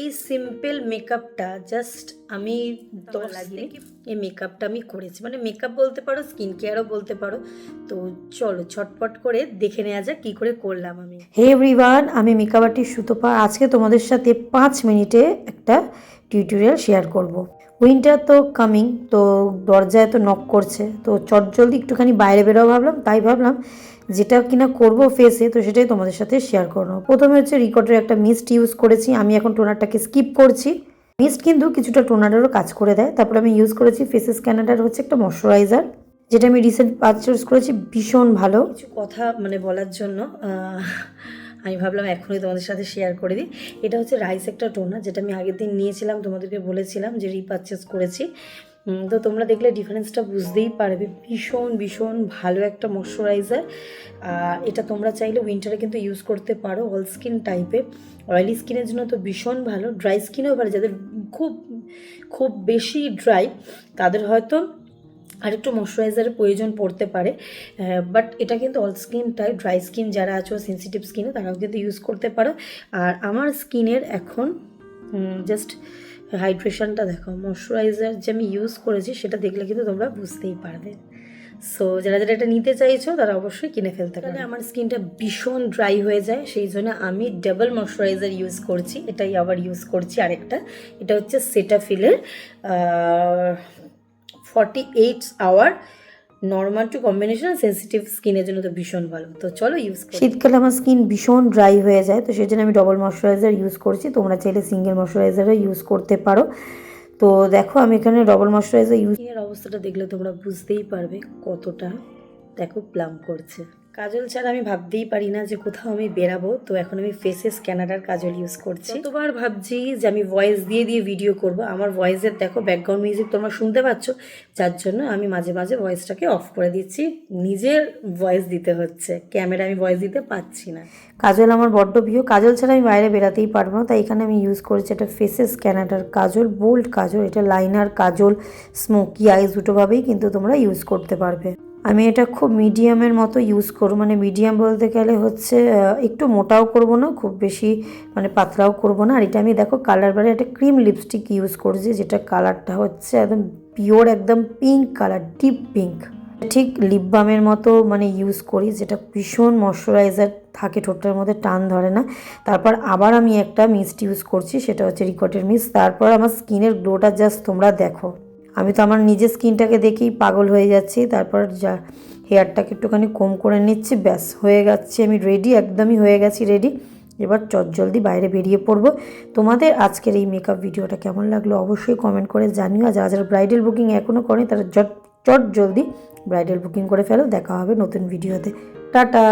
এই সিম্পল মেকআপটা জাস্ট আমি দশ লাগিয়ে এই মেকআপটা আমি করেছি। মানে মেকআপ বলতে পারো স্কিন কেয়ারও বলতে পারো। তো চলো ছটপট করে দেখে নেওয়া যাক কী করে করলাম আমি। হে এভরিওয়ান আমি মেকআপ আর্টিস্ট সুতপা। আজকে তোমাদের সাথে পাঁচ মিনিটে একটা টিউটোরিয়াল শেয়ার করব। উইন্টার তো কামিং তো দরজায় তো নক করছে, তো চট জলদি একটুখানি বাইরে বেরোবো ভাবলাম, তাই ভাবলাম যেটা কিনা করব ফেসে তো সেটাই তোমাদের সাথে শেয়ার করব। প্রথমে হচ্ছে রিকর্ডের একটা মিস্ট ইউজ করেছি, আমি এখন টোনারটাকে স্কিপ করছি। মিস্ট কিন্তু কিছুটা টোনারেরও কাজ করে দেয়, তারপর আমি ইউজ করেছি ফেসেস ক্যানাডার হচ্ছে একটা ময়শ্চারাইজার যেটা আমি রিসেন্ট পারচেস করেছি, ভীষণ ভালো। কিছু কথা মানে বলার জন্য আমি ভাবলাম এখনই তোমাদের সাথে শেয়ার করে দিই। এটা হচ্ছে রাইস একটা টোনা যেটা আমি আগের দিন নিয়েছিলাম, তোমাদেরকে বলেছিলাম যে রিপারচেস করেছি। তো তোমরা দেখলে ডিফারেন্সটা বুঝতেই পারবে। ভীষণ ভীষণ ভালো একটা ময়শ্চারাইজার এটা তোমরা চাইলে উইন্টারে কিন্তু ইউজ করতে পারো অল স্কিন টাইপের অয়েলি স্কিনের জন্য তো ভীষণ ভালো। ড্রাই স্কিনেও ভালো, যাদের খুব খুব বেশি ড্রাই তাদের হয়তো আর একটু ময়শ্চারাইজারের প্রয়োজন পড়তে পারে বাট এটা কিন্তু all skin type dry skin যারা আছো সেন্সিটিভ স্কিনে তারাও কিন্তু ইউজ করতে পারো। আর আমার স্কিনের এখন জাস্ট হাইড্রেশনটা দেখো ময়শ্চারাইজার যে আমি ইউজ করেছি, সেটা দেখলে কিন্তু তোমরা বুঝতেই পারবে। সো যারা যারা এটা নিতে চাইছো, তারা অবশ্যই কিনে ফেলতে পারে। আমার স্কিনটা ভীষণ ড্রাই হয়ে যায়, সেই জন্য আমি ডাবল ময়শ্চারাইজার ইউজ করছি, এটাই আবার ইউজ করছি আরেকটা। এটা হচ্ছে সেটাফিলের forty eight hour normal to combination sensitive স্কিনের জন্য তো ভীষণ ভালো। তো চলো ইউজ শীতকালে আমার স্কিন ভীষণ ড্রাই হয়ে যায় তো সেই জন্য আমি ডবল ময়শ্চারাইজার ইউজ করছি। তোমরা চাইলে সিঙ্গেল ময়শ্চারাইজারও ইউজ করতে পারো। তো দেখো আমি এখানে ডবল ময়শ্চারাইজার ইউজ অবস্থাটা দেখলে তোমরা বুঝতেই পারবে কতটা দেখো প্লাম করছে। কাজল ছাড়া আমি ভাবতেই পারি না যে কোথাও আমি বেরাবো। তো এখন আমি ফেসে স্ক্যানারার কাজল ইউজ করছি। কতবার ভাবছি যে আমি ভয়েস দিয়ে দিয়ে ভিডিও করব আমার ভয়েসের দেখো ব্যাকগ্রাউন্ড মিউজিক তোমরা শুনতে পাচ্ছ যার জন্য আমি মাঝে মাঝে ভয়েসটাকে অফ করে দিচ্ছি। নিজের ভয়েস দিতে হচ্ছে ক্যামেরা আমি ভয়েস দিতে পাচ্ছি না। কাজল আমার বড্ড প্রিয়। কাজল ছাড়া আমি বাইরে বেরাতেই পারব না তাই এখানে আমি ইউজ করেছি একটা ফেসেস ক্যানাডার কাজল বোল্ড কাজল এটা লাইনার কাজল স্মোকি আইস দুটোভাবেই কিন্তু তোমরা ইউজ করতে পারবে। আমি এটা খুব মিডিয়ামের মতো ইউজ করব। মানে মিডিয়াম বলতে গেলে হচ্ছে একটু মোটাও করব না, খুব বেশি মানে পাতলাও করব না। আর এটা আমি দেখো কালার বারে একটা ক্রিম লিপস্টিক ইউজ করছি, যেটা কালারটা হচ্ছে একদম পিওর একদম পিঙ্ক কালার ডিপ পিঙ্ক ঠিক লিপ বামের মতো মানে ইউজ করি, যেটা ভীষণ ময়শ্চারাইজার থাকে ঠোঁটের মধ্যে টান ধরে না। তারপর আবার আমি একটা মিস্ট ইউজ করছি, সেটা হচ্ছে রিকটের মিস্ট তারপর আমার স্কিনের গ্লোটা জাস্ট তোমরা দেখো। আমি তো আমার নিজের স্কিনটাকে দেখেই পাগল হয়ে যাচ্ছি, তারপর যা হেয়ারটাকে একটুখানি কম করে নিচ্ছি, ব্যাস, হয়ে যাচ্ছে আমি রেডি একদমই হয়ে গেছি রেডি এবার চট জলদি বাইরে বেরিয়ে পড়ব। তোমাদের আজকের এই মেকআপ ভিডিওটা কেমন লাগল অবশ্যই কমেন্ট করে জানিও। যারা যারা ব্রাইডাল বুকিং এখনও করে তারা চট চট জলদি ব্রাইডাল বুকিং করে ফেলো। দেখা হবে নতুন ভিডিওতে। টাটা!